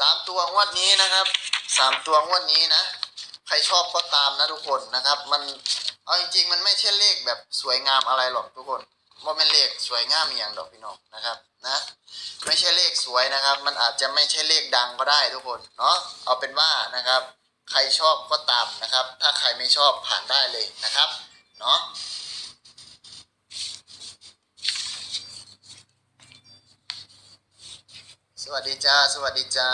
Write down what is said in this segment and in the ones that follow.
สามตัวงวดนี้นะครับสามตัวงวดนี้นะ ใครชอบก็ตามนะทุกคนนะครับ มันเอาจริงๆ มันไม่ใช่เลขแบบสวยงามอะไรหรอกทุกคนว่าเป็นเลขสวยงามอย่างดอกพี่น้องนะครับนะ ไม่ใช่เลขสวยนะครับ มันอาจจะไม่ใช่เลขดังก็ได้ทุกคนเนาะเอาเป็นว่านะครับ ใครชอบก็ตามนะครับ ถ้าใครไม่ชอบผ่านได้เลยนะครับเนาะ สวัสดีจ้า สวัสดีจ้า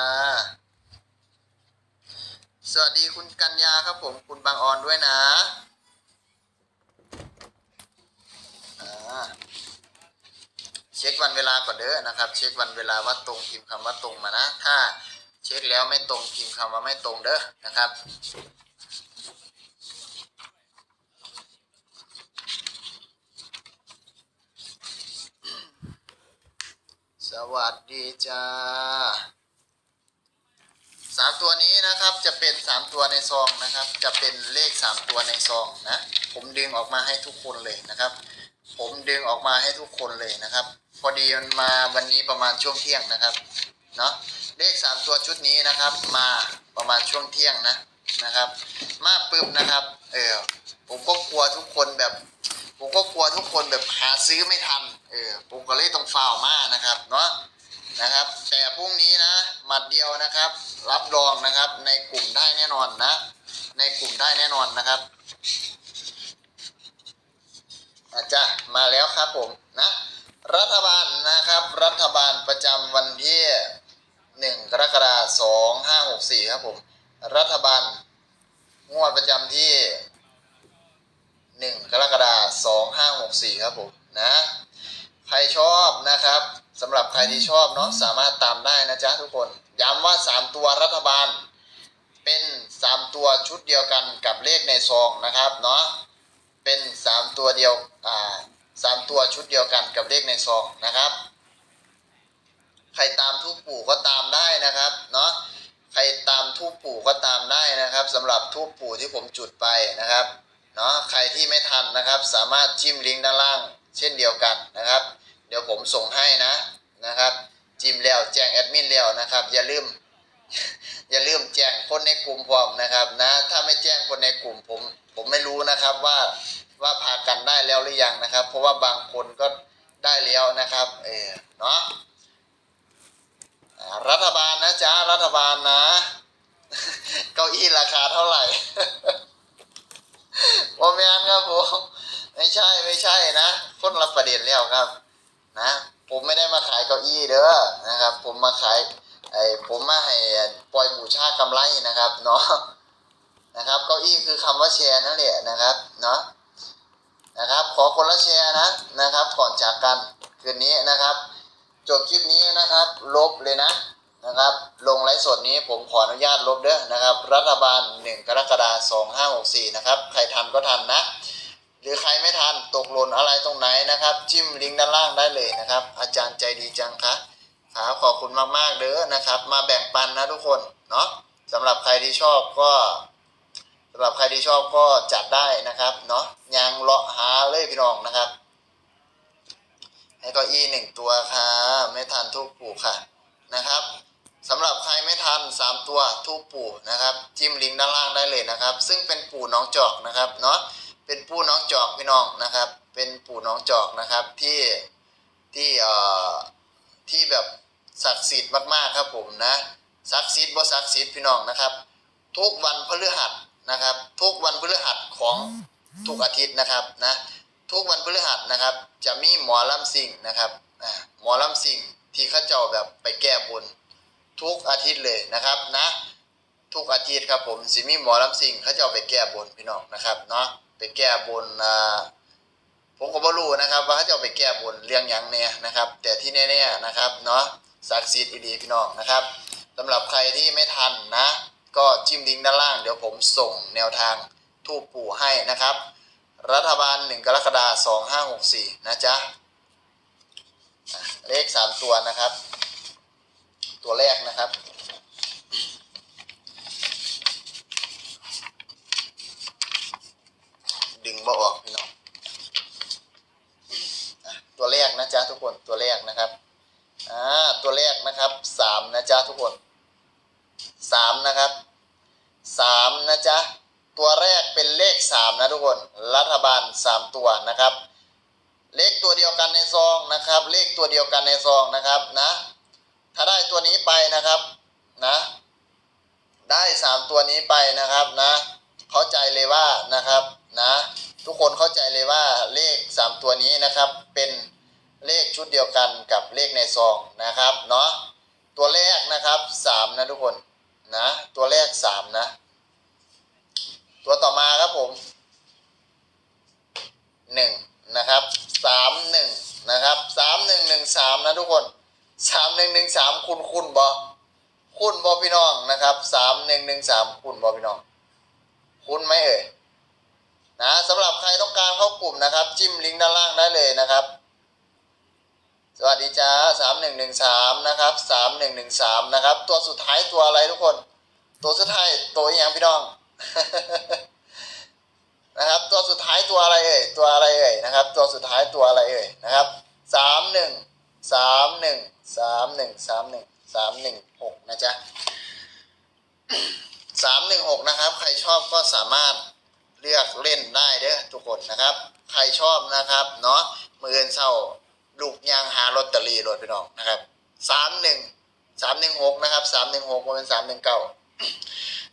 สวัสดีคุณกัญญาครับผมคุณบางออนด้วยนะอ่าเช็ควันเวลาก่อนเด้อนะครับ เช็ควันเวลาว่าตรงพิมพ์คำว่าตรงมานะ ถ้าเช็คแล้วไม่ตรงพิมพ์คำว่าไม่ตรงเด้อนะครับ วัสดีจ้าสามตัวนี้นะครับจะเป็นสามตัวในซองนะครับ จะเป็นเลขสามตัวในซองนะ ผมดึงออกมาให้ทุกคนเลยนะครับ ผมดึงออกมาให้ทุกคนเลยนะครับ พอดีมันมาวันนี้ประมาณช่วงเที่ยงนะครับเนาะเลขสามตัวชุดนี้นะครับ มาประมาณช่วงเที่ยงนะนะครับ มาปึ๊บนะครับ เออผมก็กลัวทุกคนแบบ ผมก็กลัวทุกคนแบบหาซื้อไม่ทัน เออผมก็เลยต้องฟาวมานะครับเนาะนะครับ แต่พรุ่งนี้นะหมัดเดียวนะครับ รับรองนะครับ ในกลุ่มได้แน่นอนนะ ในกลุ่มได้แน่นอนนะครับอาจจะมาแล้วครับผมนะรัฐบาลนะครับ รัฐบาลประจำวันที่หนึ่งกรกฎาคมสองห้าหกสี่ครับผม รัฐบาลงวดประจำที่ หนึ่งกรกฎาสองห้าหกสี่ครับผมนะ ใครชอบนะครับสำหรับใครที่ชอบเนาะสามารถตามได้นะจ๊ะทุกคน ย้ำว่าสามตัวรัฐบาล เป็นสามตัวชุดเดียวกันกับเลขในซองนะครับเนาะเป็นสามตัวเดียวอ่าสามตัวชุดเดียวกันกับเลขในซองนะครับ ใครตามทูปปู่ก็ตามได้นะครับเนาะใครตามทูปปู่ก็ตามได้นะครับสำหรับทูปปู่ที่ผมจุดไปนะครับ เนาะใครที่ไม่ทันนะครับ สามารถจิ้มลิงก์ด้านล่าง เช่นเดียวกันนะครับ เดี๋ยวผมส่งให้นะนะครับ จิ้มแล้วแจ้งแอดมินแล้วนะครับ อย่าลืม อย่าลืมแจ้งคนในกลุ่มพร้อมนะครับนะถ้าไม่แจ้งคนในกลุ่มผม ผมไม่รู้นะครับว่าว่าพากันได้แล้วหรือยังนะครับ เพราะว่าบางคนก็ได้แล้วนะครับเออเนาะรัฐบาลนะจ๊ะรัฐบาลนะ เก้าอี้ราคาเท่าไหร่ โอแมนครับผมไม่ ใช่นะคนละประเด็นแล้วครับ นะ ผมไม่ได้มาขายเก้าอี้เด้อนะครับ ผมมาขายไอ้ผมมาให้ปล่อยบูชากำไรนะครับเนาะนะครับเก้าอี้คือคำว่าแชร์นั่นแหละนะครับเนาะนะครับ ขอคนละแชร์นะนะครับ ก่อนจากกันคืนนี้นะครับ จบคลิปนี้นะครับ ลบเลยนะนะครับ ลงไลฟ์สดนี้ผมขออนุญาตลบเด้อนะครับ รัฐบาล 1 กรกฎาคม2564 นะครับ ใครทันก็ทันนะ รือใครไม่ทันตกหล่นอะไรตรงไหนนะครับ จิ้มลิงก์ด้านล่างได้เลยนะครับ อาจารย์ใจดีจังคะครับขอบคุณมากๆเด้อนะครับ มาแบ่งปันนะทุกคนเนาะสำหรับใครที่ชอบก็สำหรับใครที่ชอบก็จัดได้นะครับเนาะยังเลาะหาเลยพี่น้องนะครับให้เก้าอี้หนึ่งตัวค่ะไม่ทันทุกปู่ค่ะนะครับสำหรับใครไม่ทันสามตัวทุกปู่นะครับ จิ้มลิงก์ด้านล่างได้เลยนะครับ ซึ่งเป็นปู่น้องจอกนะครับเนาะ เป็นปู่น้องจอกพี่น้องนะครับ เป็นปู่น้องจอกนะครับที่ที่เอ่อที่แบบศักดิ์สิทธิ์มากๆครับผมนะศักดิ์สิทธิ์บ่ศักดิ์สิทธิ์พี่น้องนะครับ ทุกวันพฤหัสนะครับ ทุกวันพฤหัสของทุกอาทิตย์นะครับนะทุกวันพฤหัสนะครับ จะมีหมอลำซิ่งนะครับอ่าหมอลำซิ่งที่เขาเจ้าแบบไปแก้บนทุกอาทิตย์เลยนะครับนะ ทุกอาทิตย์ครับผมสิมีหมอลำซิ่งเขาเจ้าไปแก้บนพี่น้องนะครับเนาะ ไปแก้บนอ่าผมก็บ่รู้นะครับ ว่าเขาเจ้าไปแก้บนเรื่องยังเนี่ยนะครับ แต่ที่แน่ๆนะครับเนาะศักดิ์สิทธิ์ดีพี่น้องนะครับสำหรับใครที่ไม่ทันนะ ก็จิ้มลิงก์ด้านล่างเดี๋ยวผมส่งแนวทางทูปปู่ให้นะครับ รัฐบาล 1 กรกฎาคม2564 นะจ๊ะอะเลข 3 ตัวนะครับ ตัวแรกนะครับ ดึงบ่ออกพี่น้องอะตัวแรกนะจ๊ะทุกคนตัวแรกนะครับอ่าตัวแรกนะครับ 3 นะจ๊ะทุกคน สามนะครับสามนะจ๊ะ ตัวแรกเป็นเลขสามนะทุกคน รัฐบาลสามตัวนะครับ เลขตัวเดียวกันในซองนะครับ เลขตัวเดียวกันในซองนะครับนะถ้าได้ตัวนี้ไปนะครับนะได้สามตัวนี้ไปนะครับนะเข้าใจเลยว่านะครับนะทุกคนเข้าใจเลยว่าเลขสามตัวนี้นะครับเป็นเลขชุดเดียวกันกับเลขในซองนะครับเนาะตัวแรกนะครับสามนะทุกคนนะ ตัวแรกสามนะ ตัวต่อมาครับผมห นะครับสามหนึ่งนะครับสามหนึ่งหนึ่งสามนะทุกคนสามหนึ่งหนึ่งสามคุณคุณบอคุณบอพี่น้องนะครับสามหนึ่งหนึ่งสามคุณบอพี่น้อง คุณไหมเอ่ยนะสำหรับใครต้องการเข้ากลุ่มนะครับ จิ้มลิงก์ด้านล่างได้เลยนะครับ สวัสดีจ้าสามหนึ่งหนึ่งสามนะครับสามหนึ่งหนึ่งสามนะครับ ตัวสุดท้ายตัวอะไรทุกคน ตัวสุดท้ายตัวย่างพี่น้อง นะครับ ตัวสุดท้ายตัวอะไรเอ่ยตัวอะไรเอ่ยนะครับ ตัวสุดท้ายตัวอะไรเอ่ยนะครับสามหนึ่งสามหนึ่งสามหนึ่งสามหนึ่งสามหนึ่งหกนะจ๊ะสามหนึ่งหกนะครับ ใครชอบก็สามารถเลือกเล่นได้เด้อทุกคนนะครับ ใครชอบนะครับเนาะมือเงินเศร้าลูกยางหาลอตเตอรี่รถพี่น้องนะครับสามหนึ่งสามหนึ่งหกนะครับสามหนึ่งหกเป็นสามหนึ่งเก้า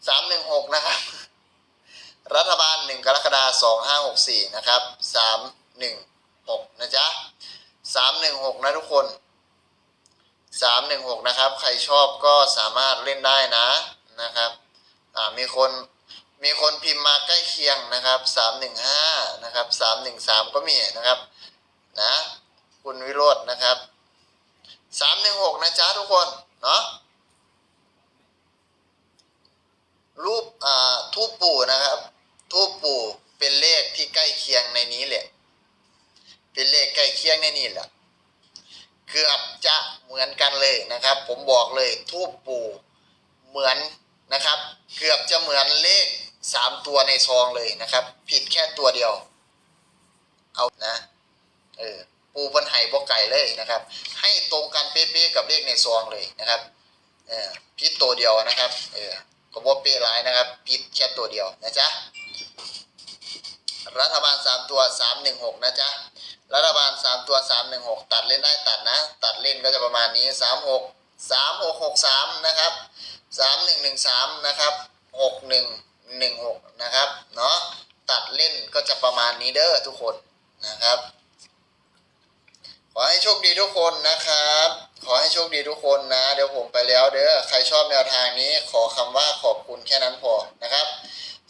สามหนึ่งหกนะครับ รัฐบาลหนึ่งกรกฎาสองห้าหกสี่นะครับสามหนึ่งหกนะจ๊ะสามหนึ่งหกนะทุกคนสามหนึ่งหกนะครับ ใครชอบก็สามารถเล่นได้นะนะครับมีคนมีคนพิมพ์มาใกล้เคียงนะครับสามหนึ่งห้านะครับสามหนึ่งสามก็มีนะครับนะคุณวิโรจน์นะครับสามหนึ่งหกนะจ๊ะทุกคน เนาะรูปอ่าทูปปู่นะครับ ทูปปู่เป็นเลขที่ใกล้เคียงในนี้แหละเป็นเลขใกล้เคียงในนี้แหละเกือบจะเหมือนกันเลยนะครับ ผมบอก เลยทูปปู่เหมือนนะครับ เกือบจะเหมือนเลขสามตัวในซองเลยนะครับ ผิดแค่ตัวเดียว เอานะเออปูบนไห่บกไก่เลยนะครับ ให้ตรงกันเป๊ะๆกับเลขในซองเลยนะครับเออผิดตัวเดียวนะครับเออก็บ่เป๊ะหลายนะครับผิดแค่ตัวเดียวนะจ๊ะรัฐบาลสามตัวสามหนึ่งหกนะจ๊ะรัฐบาลสามตัวสามหนึ่งหกตัดเล่นได้ตัดนะ ตัดเล่นก็จะประมาณนี้สามหก สามหกหกสามนะครับสามหนึ่งหนึ่งสามนะครับหกหนึ่งหนึ่งหกนะครับเนาะตัดเล่นก็จะประมาณนี้เด้อทุกคนนะครับ ขอให้โชคดีทุกคนนะครับ ขอให้โชคดีทุกคนนะ เดี๋ยวผมไปแล้วเด้อใครชอบแนวทางนี้ขอคำว่าขอบคุณแค่นั้นพอนะครับ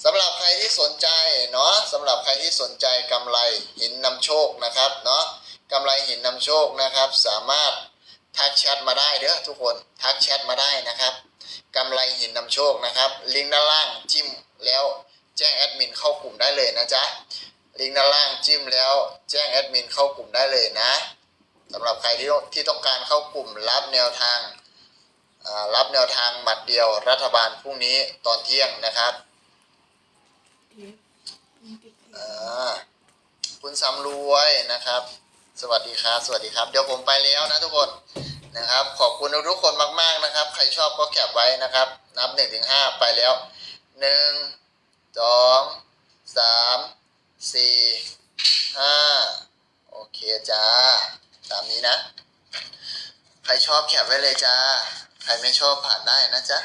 สำหรับใครที่สนใจเนาะสำหรับใครที่สนใจกำไรหินนำโชคนะครับเนาะกำไรหินนำโชคนะครับ สามารถ ทักแชทมาได้เด้อทุกคนทักแชทมาได้นะครับกำไรหินนำโชคนะครับ ลิงก์ด้านล่างจิ้มแล้วแจ้งแอดมินเข้ากลุ่มได้เลยนะจ๊ะลิงก์ด้านล่างจิ้มแล้วแจ้งแอดมินเข้ากลุ่มได้เลยนะสำหรับใครที่ที่ต้องการเข้ากลุ่มรับแนวทางอ่ารับแนวทางหมัดเดียวรัฐบาลพรุ่งนี้ตอนเที่ยงนะครับอ่าคุณสำรวยนะครับ สวัสดีครับ สวัสดีครับ เดี๋ยวผมไปแล้วนะทุกคนนะครับ ขอบคุณทุกคนมากๆนะครับ ใครชอบก็แคปไว้นะครับ นับหนึ่งถึงห้าไปแล้วหนึ่งสองสามสี่ห้าโอเคจ้า ตามนี้นะ ใครชอบแคปไว้เลยจ้า ใครไม่ชอบผ่านได้นะจ๊ะ